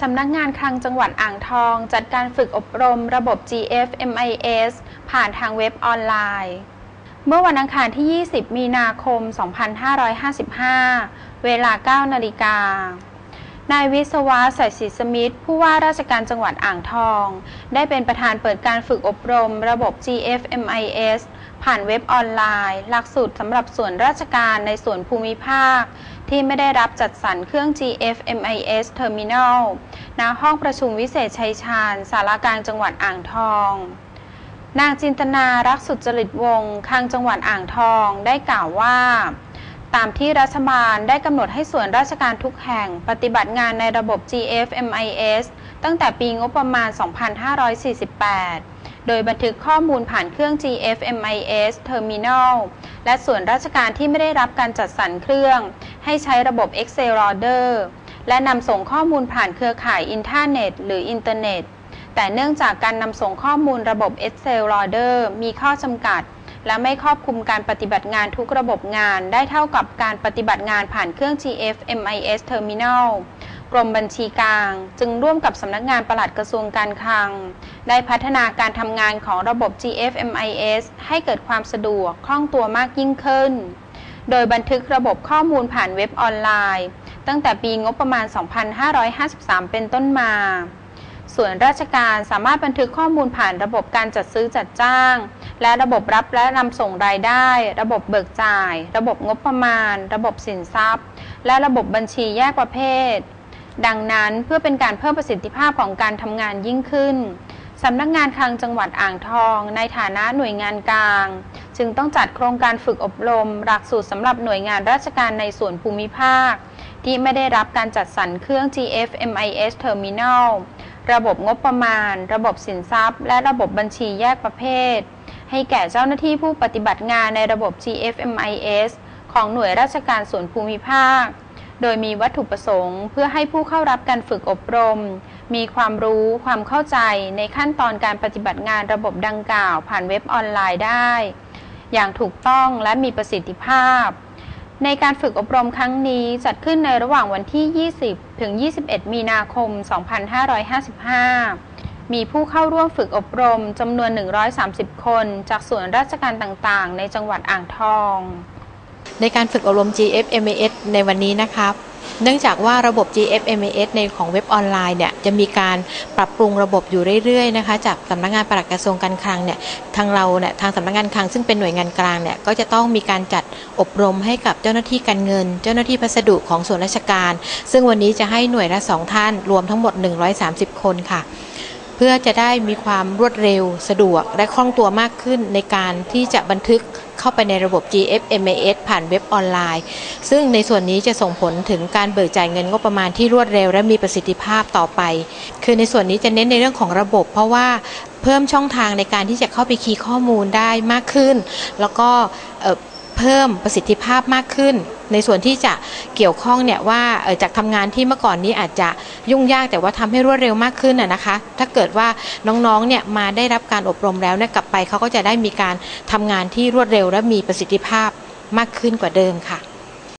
สำนักงานคลังจังหวัดอ่างทอง จัดการฝึกอบรมระบบ GFMIS ผ่านทางเว็บออนไลน์ เมื่อวันอังคารที่ 20 มีนาคม 2555 เวลา 9 นาฬิกานายวิศวะสายศรีสมิทธ์ผู้ว่าราชการจังหวัดอ่างทอง ได้เป็นประธานเปิดการฝึกอบรมระบบ GFMIS ผ่านเว็บออนไลน์ หลักสูตรสำหรับส่วนราชการในส่วนภูมิภาค ที่ไม่ได้รับจัดสรรเครื่อง GFMIS Terminal ณ ห้องประชุมวิเศษชัยชาญ สารากลางจังหวัดอ่างทอง นางจินตนารักสุจริตวงศ์คลังจังหวัดอ่างทองได้กล่าวว่า ตามที่รัฐบาลได้กำหนดให้ส่วนราชการทุกแห่งปฏิบัติงานในระบบ GFMIS ตั้งแต่ปีงบประมาณ 2548โดยบันทึกข้อมูลผ่านเครื่อง GFMIS Terminal และส่วนราชการที่ไม่ได้รับการจัดสรรเครื่อง ให้ใช้ระบบ Excel Loader และนำส่งข้อมูลผ่านเครือข่ายอินเทอร์เน็ตหรืออินเทอร์เน็ต แต่เนื่องจากการนำส่งข้อมูลระบบ Excel Loader มีข้อจำกัด และไม่ครอบคลุมการปฏิบัติงานทุกระบบงานได้เท่ากับการปฏิบัติงานผ่านเครื่อง GFMIS Terminal กรมบัญชีกลาง จึงร่วมกับสำนักงานปลัดกระทรวงการคลัง ได้พัฒนาการทำงานของระบบ GFMIS ให้เกิดความสะดวกคล่องตัวมากยิ่งขึ้น โดยบันทึกระบบข้อมูลผ่านเว็บออนไลน์ ตั้งแต่ปีงบประมาณ 2553 เป็นต้นมา ส่วนราชการสามารถบันทึกข้อมูลผ่านระบบการจัดซื้อจัดจ้าง และระบบรับและนำส่งรายได้ ระบบเบิกจ่าย ระบบงบประมาณ ระบบสินทรัพย์ และระบบบัญชีแยกประเภท ดังนั้นเพื่อเป็นการเพิ่มประสิทธิภาพของการทำงานยิ่งขึ้นสำนักงานคลังจังหวัดอ่างทอง ในฐานะหน่วยงานกลาง จึงต้องจัดโครงการฝึกอบรม หลักสูตรสำหรับหน่วยงานราชการในส่วนภูมิภาค ที่ไม่ได้รับการจัดสรรเครื่อง GFMIS Terminal ระบบงบประมาณ ระบบสินทรัพย์ และระบบบัญชีแยกประเภท ให้แก่เจ้าหน้าที่ผู้ปฏิบัติงานในระบบ GFMIS ของหน่วยราชการส่วนภูมิภาค โดยมีวัตถุประสงค์ เพื่อให้ผู้เข้ารับการฝึกอบรม มีความรู้ความเข้าใจในขั้นตอนการปฏิบัติงานระบบดังกล่าวผ่านเว็บออนไลน์ได้ อย่างถูกต้องและมีประสิทธิภาพ ในการฝึกอบรมครั้งนี้จัดขึ้นในระหว่างวันที่ 20 ถึง 21 มีนาคม 2555มีผู้เข้าร่วมฝึกอบรมจำนวน 130 คน จากส่วนราชการต่างๆ ในจังหวัดอ่างทอง ในการฝึกอบรม GFMAS ในวันนี้นะครับ เนื่องจากว่าระบบ GFMAS ในของเว็บออนไลน์เนี่ยจะมีการปรับปรุงระบบอยู่เรื่อยๆนะคะ จากสำนักงานปลัดกระทรวงการคลังเนี่ยทางเราเนี่ยทางสำนักงานคลังซึ่งเป็นหน่วยงานกลางเนี่ยก็จะต้องมีการจัดอบรมให้กับเจ้าหน้าที่การเงิน เจ้าหน้าที่พัสดุของส่วนราชการ ซึ่งวันนี้จะให้หน่วยละสองท่านรวมทั้งหมด 130 คนค่ะ เพื่อจะได้มีความรวดเร็วสะดวกและคล่องตัวมากขึ้นในการที่จะบันทึกเข้าไปในระบบ GFMAS ผ่านเว็บออนไลน์ ซึ่งในส่วนนี้จะส่งผลถึงการเบิกจ่ายเงินงบประมาณที่รวดเร็ว และมีประสิทธิภาพต่อไป คือในส่วนนี้จะเน้นในเรื่องของระบบ เพราะว่าเพิ่มช่องทางในการที่จะเข้าไปคีย์ข้อมูลได้มากขึ้น แล้วก็ เพิ่มประสิทธิภาพมากขึ้น ในส่วนที่จะเกี่ยวข้องเนี่ยว่าจากทำงานที่เมื่อก่อนนี้อาจจะยุ่งยากแต่ว่าทำให้รวดเร็วมากขึ้นนะคะ ถ้าเกิดว่าน้องๆเนี่ยมาได้รับการอบรมแล้วเนี่ยกลับไปเขาก็จะได้มีการทำงานที่รวดเร็วและมีประสิทธิภาพมากขึ้นกว่าเดิมค่ะ